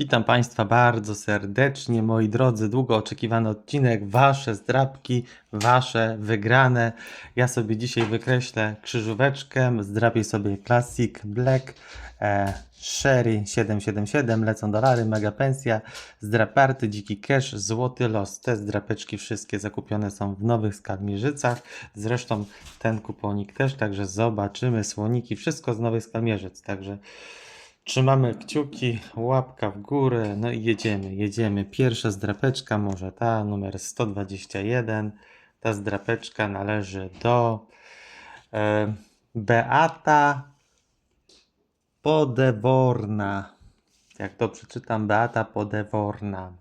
Witam Państwa bardzo serdecznie, moi drodzy. Długo oczekiwany odcinek. Wasze zdrabki, Wasze wygrane. Ja sobie dzisiaj wykreślę krzyżóweczkę. Zdrabię sobie Classic Black. E, Sherry 777, lecą dolary, mega pensja, zdraparty, dziki cash, złoty los. Te zdrapeczki wszystkie zakupione są w nowych skalmierzycach. Zresztą ten kuponik też, także zobaczymy słoniki, wszystko z nowych skalmierzyc. Także Trzymamy kciuki, łapka w górę, no i jedziemy, jedziemy. Pierwsza zdrapeczka, może ta, numer 121. Ta zdrapeczka należy do e, Beata Podeworna. Jak to przeczytam, Beata Podeworna.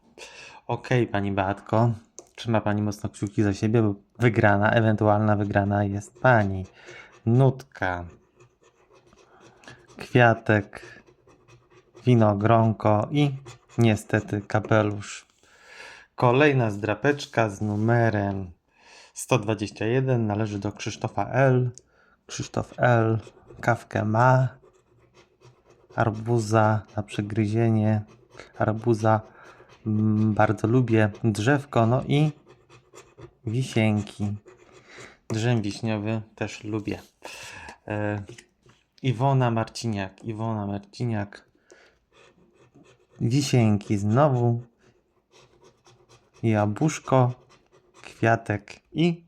Okej, pani Beatko, trzyma pani mocno kciuki za siebie, bo wygrana, ewentualna wygrana jest pani. Nutka, kwiatek, winogronko i niestety kapelusz. Kolejna zdrapeczka z numerem 121 należy do Krzysztofa L. Krzysztof L. Kawkę ma. Arbuza na przegryzienie. Arbuza mm, bardzo lubię. Drzewko, no i wisienki. Drzem wiśniowy też lubię. E, Iwona Marciniak. Iwona Marciniak. Wisienki znowu. Jabłuszko, kwiatek i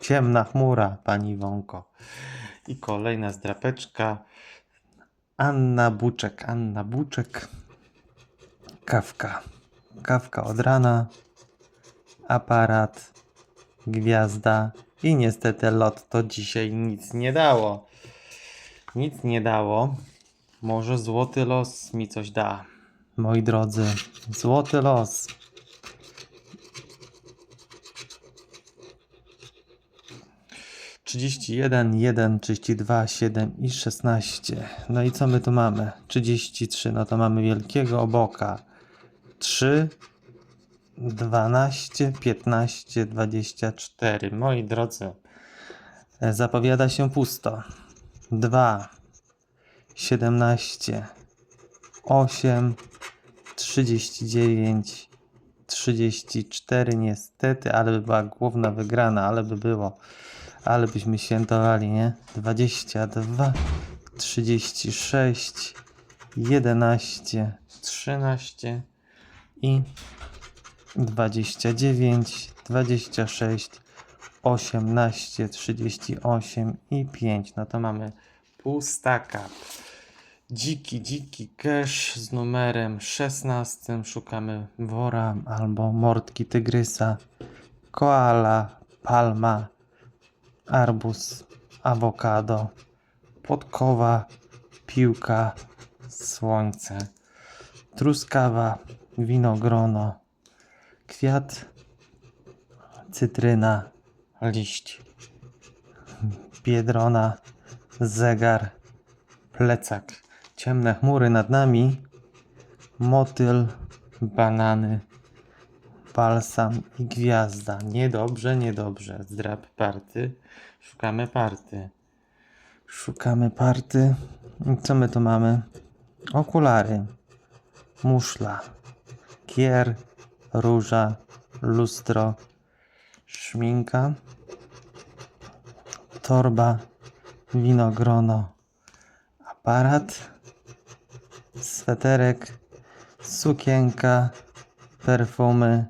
ciemna chmura, pani Iwonko. I kolejna zdrapeczka. Anna Buczek. Anna Buczek. Kawka. Kawka od rana. Aparat. Gwiazda. I niestety lot to dzisiaj nic nie dało. Nic nie dało. Może złoty los mi coś da. Moi drodzy, złoty los. Trzydzieści jeden, jeden, trzydzieści dwa, siedem i szesnaście. No i co my tu mamy? Trzydzieści trzy. No to mamy wielkiego oboka. Trzy, dwanaście, piętnaście, dwadzieścia cztery. Moi drodzy, zapowiada się pusto. Dwa, 17, 8, 39, 34 niestety, ale by była główna wygrana, ale by było, ale byśmy świętowali, nie? 22, 36, 11, 13 i 29, 26, 18, 38 i 5. No to mamy pustaka. Dziki, dziki cash z numerem 16. Szukamy wora albo mordki tygrysa. Koala, palma, arbuz, awokado, podkowa, piłka, słońce, truskawa, winogrono, kwiat, cytryna, liść, biedrona, zegar, plecak, ciemne chmury nad nami, motyl, banany, balsam i gwiazda. Niedobrze, niedobrze. Zdrab party. Szukamy party. Szukamy party. Co my tu mamy? Okulary, muszla, kier, róża, lustro, szminka, torba, winogrono, aparat, sweterek, sukienka, perfumy,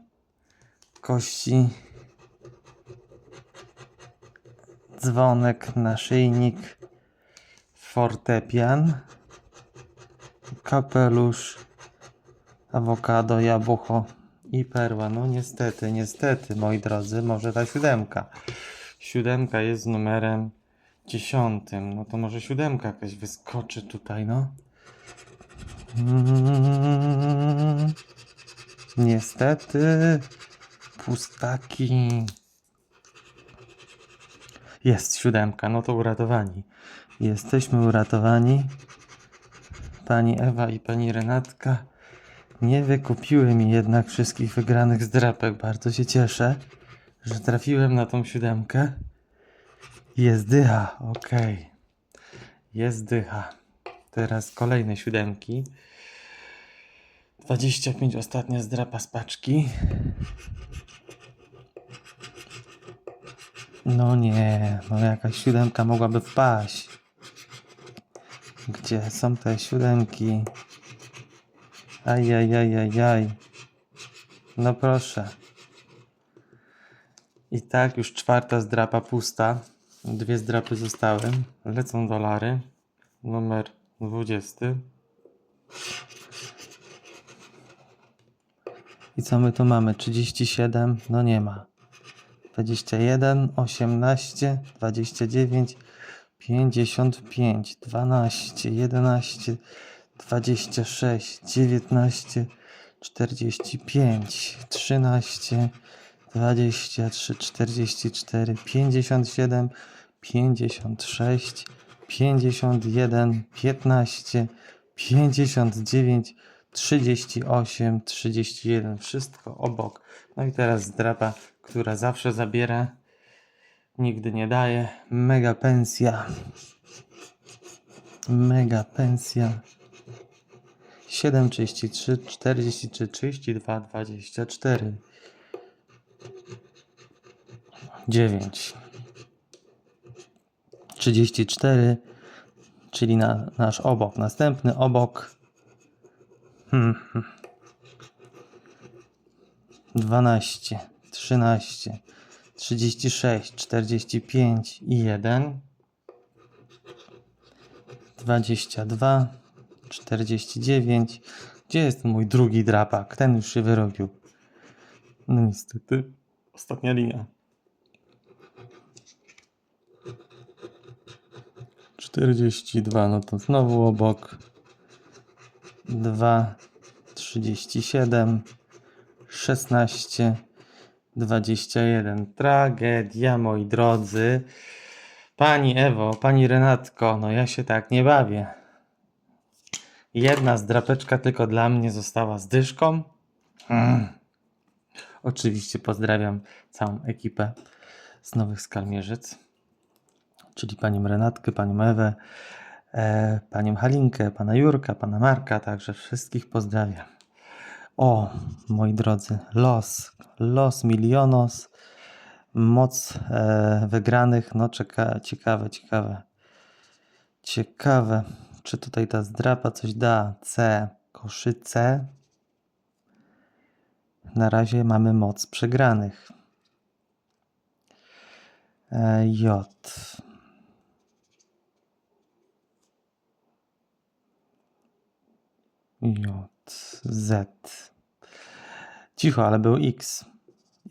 kości, dzwonek, naszyjnik, fortepian, kapelusz, awokado, jabłko i perła. No niestety, niestety, moi drodzy, może ta siódemka. Siódemka jest numerem dziesiątym. No to może siódemka jakaś wyskoczy tutaj, no. Mm, niestety, pustaki. Jest siódemka, no to uratowani. Jesteśmy uratowani. Pani Ewa i pani Renatka nie wykupiły mi jednak wszystkich wygranych zdrapek. Bardzo się cieszę, że trafiłem na tą siódemkę. Jest dycha, okej. Jest dycha. Teraz kolejne siódemki. 25 ostatnia zdrapa z paczki. No nie, no jakaś siódemka mogłaby wpaść. Gdzie są te siódemki? Ajajajajaj. No proszę. I tak już czwarta zdrapa pusta. Dwie zdrapy zostały. Lecą dolary. Numer 20. I co my tu mamy? 37? No nie ma. 21, 18, 29, 55, 12, 11, 26, 19, 45, 13, 23, 44, 57, 56, 51, 15, 59, 38, 31. Wszystko obok. No i teraz zdrapa, która zawsze zabiera, nigdy nie daje. Mega pensja. Mega pensja. 7, 33, 43, 32, 24. 9. 34, czyli na, nasz obok. Następny obok. Hmm. hmm. 12, 13, 36, 45 i 1. 22, 49. Gdzie jest mój drugi drapak? Ten już się wyrobił. No niestety. Ostatnia linia. 42, no to znowu obok. 2, 37, 16, 21. Tragedia, moi drodzy. Pani Ewo, pani Renatko, no ja się tak nie bawię. Jedna zdrapeczka tylko dla mnie została z dyszką. Mm. Oczywiście pozdrawiam całą ekipę z Nowych Skalmierzyc, czyli panią Renatkę, panią Ewę, e, panią Halinkę, pana Jurka, pana Marka, także wszystkich pozdrawiam. O, moi drodzy, los, los milionos, moc e, wygranych, no czeka, ciekawe, ciekawe, ciekawe, czy tutaj ta zdrapa coś da, C, koszyce, na razie mamy moc przegranych. E, J. J. Z. Cicho, ale był X.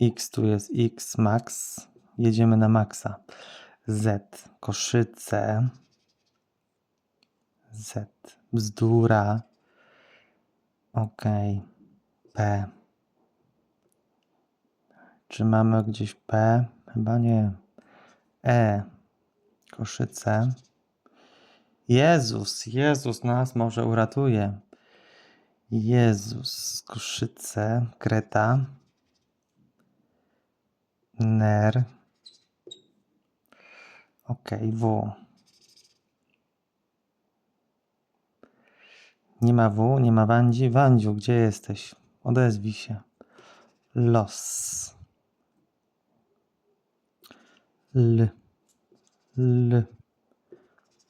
X tu jest X max. Jedziemy na maksa. Z. Koszyce. Z. Bzdura. Ok. P. Czy mamy gdzieś P? Chyba nie. E. Koszyce. Jezus, Jezus nas może uratuje. Jezus, Koszyce, Kreta. Ner. Ok, W. Nie ma W, nie ma Wandzi. Wandziu, gdzie jesteś? Odezwij się. Los. L. L.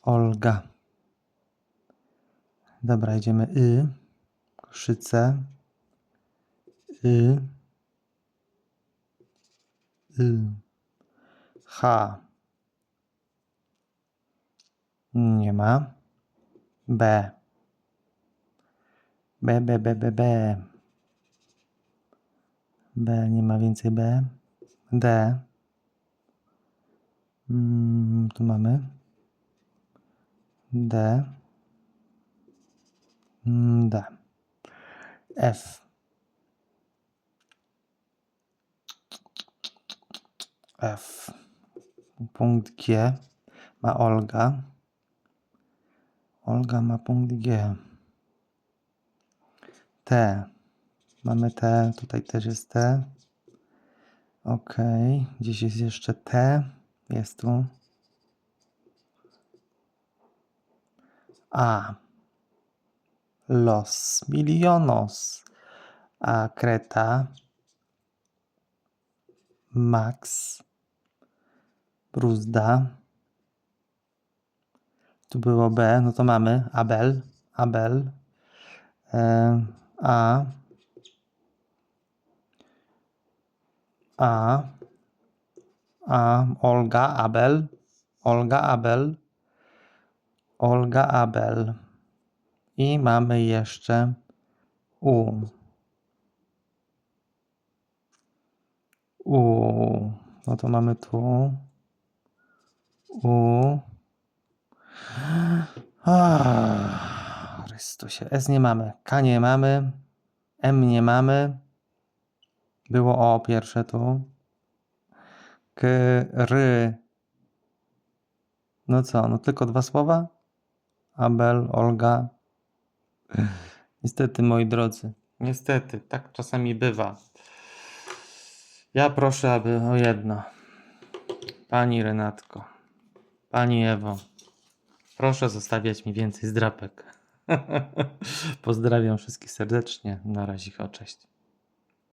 Olga. Dobra, idziemy Y. Koszyce. Y. Y. H. Nie ma. B. B, B, B, B, B. B, nie ma więcej B. D. Mm, tu mamy. D. Mm, D. F. F. Punkt G ma Olga. Olga ma punkt G. T. Mamy T, tutaj też jest T. Ok, gdzieś jest jeszcze T. Jest tu. A. los milionos. A kreta Max. Bruzda. Tu było B, no to mamy Abel, Abel, e, A, A, A, Olga, Abel, Olga, Abel, Olga, Abel. I mamy jeszcze U. U. No to mamy tu. U. Ah, Chrystusie. S nie mamy. K nie mamy. M nie mamy. Było O pierwsze tu. K, R. No co, no tylko dwa słowa? Abel, Olga. Niestety, moi drodzy. Niestety, tak czasami bywa. Ja proszę, aby o jedno. Pani Renatko, Pani Ewo, proszę zostawiać mi więcej zdrapek. Pozdrawiam wszystkich serdecznie. Na razie, cześć.